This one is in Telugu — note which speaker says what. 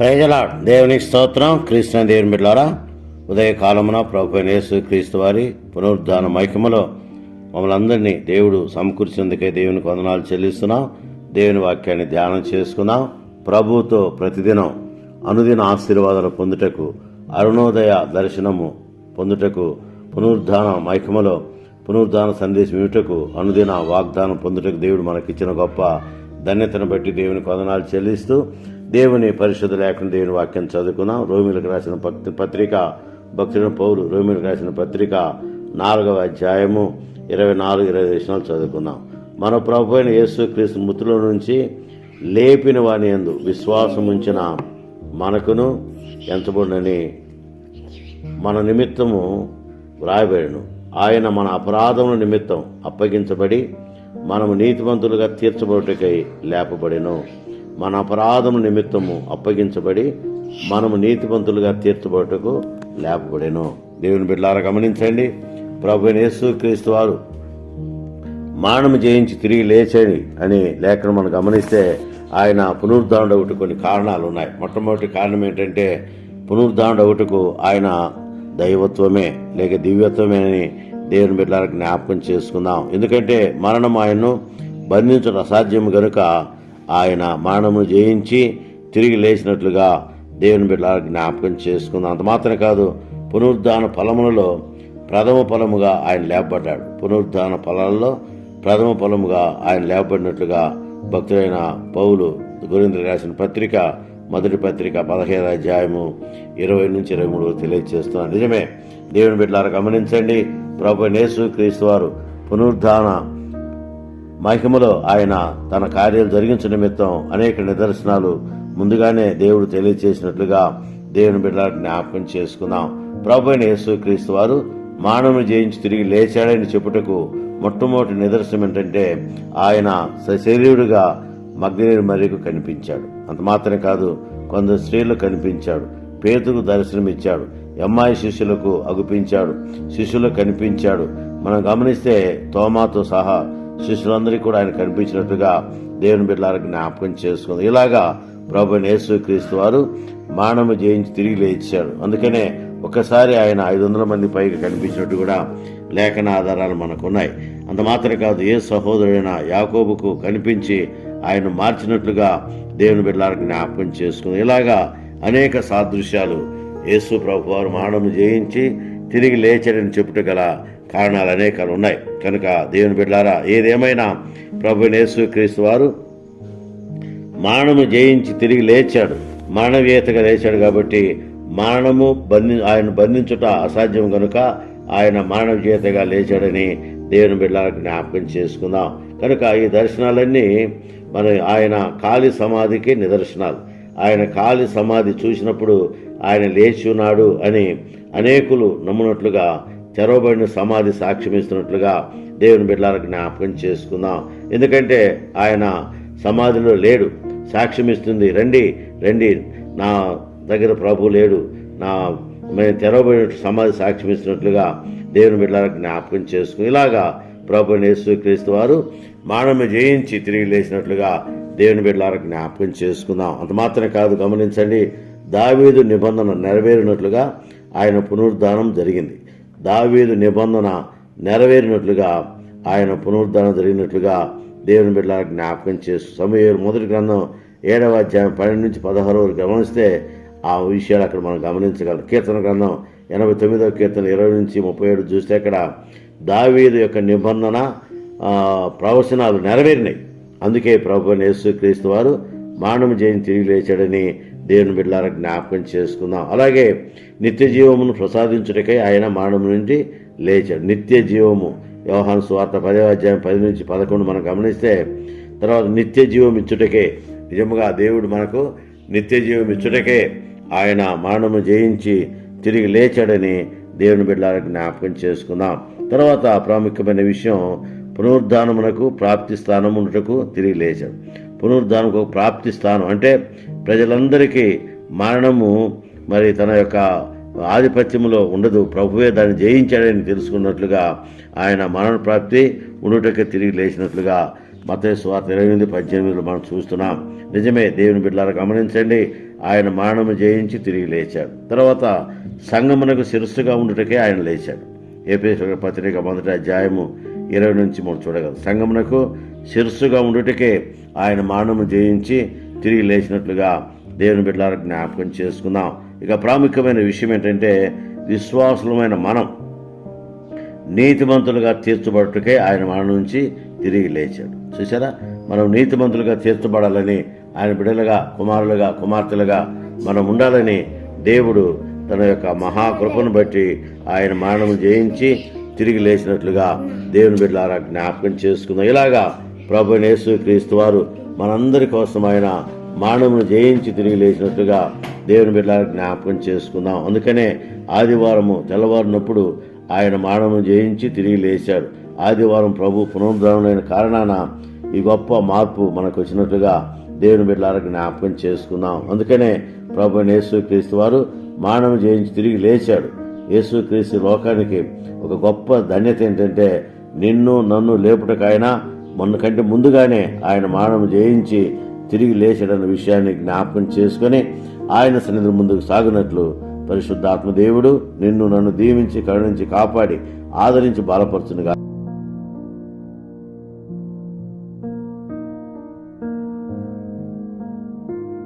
Speaker 1: ప్రజల దేవునికి స్తోత్రం. క్రీస్తుని దేవుని బిడ్డారా ఉదయకాలమున ప్రభు యేసు క్రీస్తు వారి పునరుద్ధాన మైకములో మమ్మల్ని అందరినీ దేవుడు సమకూర్చేందుకే దేవునికి వందనాలు చెల్లిస్తున్నాం. దేవుని వాక్యాన్ని ధ్యానం చేసుకున్నాం. ప్రభువుతో ప్రతిదినం అనుదిన ఆశీర్వాదాలు పొందుటకు అరుణోదయ దర్శనము పొందుటకు పునరుద్ధాన మైకములో పునరుద్ధాన సందేశం ఇవ్వటకు అనుదిన వాగ్దానం పొందుటకు దేవుడు మనకిచ్చిన గొప్ప ధన్యతను బట్టి దేవునికి వందనాలు చెల్లిస్తూ దేవుని పరిశుద్ధ లేకుండా దేవుని వాక్యం చదువుకున్నాం రోమిలకు రాసిన పత్రిక భక్తుల పౌరు రోమిలకు రాసిన పత్రిక నాలుగవ అధ్యాయము ఇరవై నాలుగు ఇరవై దేశాలు చదువుకున్నాం మన ప్రభు అయిన యేసు క్రీస్తు మృతుల నుంచి లేపిన వాని యందు విశ్వాసం ఉంచిన మనకును ఎంతబడినని మన నిమిత్తము వ్రాయబడిను. ఆయన మన అపరాధముల నిమిత్తం అప్పగించబడి మనము నీతివంతులుగా తీర్చబడుటకై లేపబడిను. మన అపరాధం నిమిత్తము అప్పగించబడి మనము నీతివంతులుగా తీర్చబడుటకు లేపబడేను. దేవుని బిడ్డలారా గమనించండి. ప్రభు యేసు క్రీస్తు వారు మానము జయించి తిరిగి లేచని అని లేఖను మనం గమనిస్తే ఆయన పునరుద్ధారణ ఒకటి కొన్ని కారణాలు ఉన్నాయి. మొట్టమొదటి కారణం ఏంటంటే పునరుద్ధారణ ఒకటికు ఆయన దైవత్వమే లేక దివ్యత్వమే అని దేవుని బిడ్డలకు జ్ఞాపకం చేసుకుందాం. ఎందుకంటే మరణం ఆయన్ను బంధించడం అసాధ్యం గనుక ఆయన మరణమును జయించి తిరిగి లేచినట్లుగా దేవుని బిడ్డ జ్ఞాపకం చేసుకుందాం. అంత మాత్రమే కాదు పునరుద్ధాన ఫలములలో ప్రథమ ఫలముగా ఆయన లేపబడ్డాడు. పునరుద్ధాన ఫలాల్లో ప్రథమ ఫలముగా ఆయన లేపబడినట్లుగా భక్తుడైన పౌలు గురేంద్ర రాసిన పత్రిక మొదటి పత్రిక పదహైదు అధ్యాయము ఇరవై నుంచి ఇరవై మూడు తెలియజేస్తున్నాను. నిజమే దేవుని బిడ్డలారా గమనించండి ప్రభు నేసు క్రీస్తు వారు పునరుద్ధాన మహిమలో ఆయన తన కార్యాలు జరిగించ నిమిత్తం అనేక నిదర్శనాలు ముందుగానే దేవుడు తెలియచేసినట్లుగా దేవుని బిడ్డ జ్ఞాపకం చేసుకుందాం. ప్రభు అయిన యేసుక్రీస్తు వారు మానవుని జయించి తిరిగి లేచాడని చెప్పుటకు మొట్టమొదటి నిదర్శనం ఏంటంటే ఆయన సశరీరుడుగా మగ్నీరు మరియకు కనిపించాడు. అంత మాత్రమే కాదు కొందరు స్త్రీలు కనిపించాడు. పేతుకు దర్శనమిచ్చాడు ఎమ్మాయి శిష్యులకు అగుపించాడు. శిష్యులకు కనిపించాడు. మనం గమనిస్తే తోమాతో సహా శిష్యులందరికీ కూడా ఆయన కనిపించినట్టుగా దేవుని బిడ్డలకు జ్ఞాపకం చేసుకుంది. ఇలాగా ప్రభు యేసు క్రీస్తు వారు మానవ జయించి తిరిగి లేచాడు అందుకనే ఒకసారి ఆయన ఐదు వందల మంది పైగా కనిపించినట్టు కూడా లేఖన ఆధారాలు మనకున్నాయి. అంత మాత్రమే కాదు ఏ సహోదరుడైన యాకోబుకు కనిపించి ఆయన మార్చినట్లుగా దేవుని బిడ్డలకు జ్ఞాపకం చేసుకుంది. ఇలాగా అనేక సాదృశ్యాలు యేసు ప్రభు వారు మానవుని జయించి తిరిగి లేచారని చెప్పుట గల కారణాలు అనేకాలు ఉన్నాయి. కనుక దేవుని బిడ్డారా ఏదేమైనా ప్రభు యేసు క్రీస్తు వారు మరణము జయించి తిరిగి లేచాడు. మానవీయతగా లేచాడు కాబట్టి మరణము బంధి ఆయన బంధించుట అసాధ్యం కనుక ఆయన మానవీయతగా లేచాడని దేవుని బిడ్డలకు జ్ఞాపకం చేసుకుందాం. కనుక ఈ దర్శనాలన్నీ మన ఆయన కాళీ సమాధికి నిదర్శనాలు. ఆయన కాళీ సమాధి చూసినప్పుడు ఆయన లేచి ఉన్నాడు అని అనేకులు నమ్మునట్లుగా చెరవబడిన సమాధి సాక్ష్యమిస్తున్నట్లుగా దేవుని బిడ్డలకు జ్ఞాపకం చేసుకుందాం. ఎందుకంటే ఆయన సమాధిలో లేడు. సాక్ష్యమిస్తుంది రండి రండి నా దగ్గర ప్రభు లేడు. నా మేము తెరవబడిన సమాధి సాక్ష్యమిస్తున్నట్లుగా దేవుని బిడ్డలకు జ్ఞాపకం చేసుకుని ఇలాగా ప్రభు యేసు క్రీస్తు వారు మానవ జయించి తిరిగి లేచినట్లుగా దేవుని బిడ్డలకు జ్ఞాపకం చేసుకుందాం. అంత మాత్రమే కాదు గమనించండి దావీదు నిబంధన నెరవేరినట్లుగా ఆయన పునరుద్ధానం జరిగింది. దావీదు నిబంధన నెరవేరినట్లుగా ఆయన పునరుద్ధరణ జరిగినట్లుగా దేవుని బిడ్డలకు జ్ఞాపకం చేస్తూ సమయం మొదటి గ్రంథం ఏడవ అధ్యాయం పన్నెండు నుంచి పదహారు వరకు గమనిస్తే ఆ విషయాలు అక్కడ మనం గమనించగలం. కీర్తన గ్రంథం ఎనభై తొమ్మిదవ కీర్తన ఇరవై నుంచి ముప్పై ఏడు చూస్తే అక్కడ దావీదు యొక్క నిబంధన ప్రవచనాలు నెరవేరినాయి. అందుకే ప్రభు యేసు క్రీస్తు వారు మానవ జయంతి తిరిగి లేచాడని దేవుని బిడ్డలారా జ్ఞాపకం చేసుకుందాం. అలాగే నిత్య జీవమును ప్రసాదించుటకై ఆయన మరణం నుండి లేచాడు. నిత్య జీవము. వ్యవహాన్ స్వార్థ పదవ అధ్యాయం పది నుంచి పదకొండు మనం గమనిస్తే తర్వాత నిత్య జీవం ఇచ్చుటకే నిజముగా దేవుడు మనకు నిత్య జీవం ఇచ్చుటకే ఆయన మరణము జయించి తిరిగి లేచాడని దేవుని బిడ్డలకు జ్ఞాపకం చేసుకుందాం. తర్వాత ప్రాముఖ్యమైన విషయం పునరుద్ధానమునకు ప్రాప్తి స్థానం ఉండటకు తిరిగి లేచాడు. పునరుద్ధానకు ప్రాప్తి స్థానం అంటే ప్రజలందరికీ మరణము మరి తన యొక్క ఆధిపత్యములో ఉండదు. ప్రభువే దాన్ని జయించాడని తెలుసుకున్నట్లుగా ఆయన మరణ ప్రాప్తి ఉండుటకే తిరిగి లేచినట్లుగా మత స్వార్థ ఇరవై ఎనిమిది పద్దెనిమిదిలో మనం చూస్తున్నాం. నిజమే దేవుని బిడ్డలారా గమనించండి ఆయన మరణము జయించి తిరిగి లేచాడు. తర్వాత సంగమునకు శిరస్సుగా ఉండుటకే ఆయన లేచాడు. ఏపీ పత్రిక మొదటి అధ్యాయము ఇరవై నుంచి మూడు చూడగలరు సంగమునకు శిరస్సుగా ఉండుటకే ఆయన మానము జయించి తిరిగి లేచినట్లుగా దేవుని బిడ్డలకు జ్ఞాపకం చేసుకుందాం. ఇక ప్రాముఖ్యమైన విషయం ఏంటంటే విశ్వాసులమైన మనం నీతిమంతులుగా తీర్చబడుటకే ఆయన మన నుంచి తిరిగి లేచాడు. చూసారా మనం నీతిమంతులుగా తీర్చబడాలని ఆయన బిడ్డలుగా కుమారులుగా కుమార్తెలుగా మనం ఉండాలని దేవుడు తన యొక్క మహాకృపను బట్టి ఆయన మరణము జయించి తిరిగి లేచినట్లుగా దేవుని బిడ్డలారా జ్ఞాపకం చేసుకుందాం. ఇలాగా ప్రభు నేసు క్రీస్తు వారు మనందరి కోసం ఆయన మానవును జయించి తిరిగి లేచినట్లుగా దేవుని బిడ్డలారా జ్ఞాపకం చేసుకుందాం. అందుకనే ఆదివారము తెల్లవారినప్పుడు ఆయన మానవును జయించి తిరిగి లేచాడు. ఆదివారం ప్రభు పునరుద్ధరణమైన కారణాన ఈ గొప్ప మార్పు మనకు వచ్చినట్లుగా దేవుని బిడ్డలారా జ్ఞాపకం చేసుకుందాం. అందుకనే ప్రభు యేసుక్రీస్తు వారు మానవ జయించి తిరిగి లేచాడు. యేసుక్రీస్తు లోకానికి ఒక గొప్ప ధన్యత ఏంటంటే నిన్ను నన్ను లేపుటకాయన మొన్న కంటే ముందుగానే ఆయన మానవ జయించి తిరిగి లేచడన్న విషయాన్ని జ్ఞాపకం చేసుకొని ఆయన సన్నిధి ముందుకు సాగినట్లు పరిశుద్ధాత్మ దేవుడు నిన్ను నన్ను దీవించి కరుణించి కాపాడి ఆదరించి బలపరచునుగా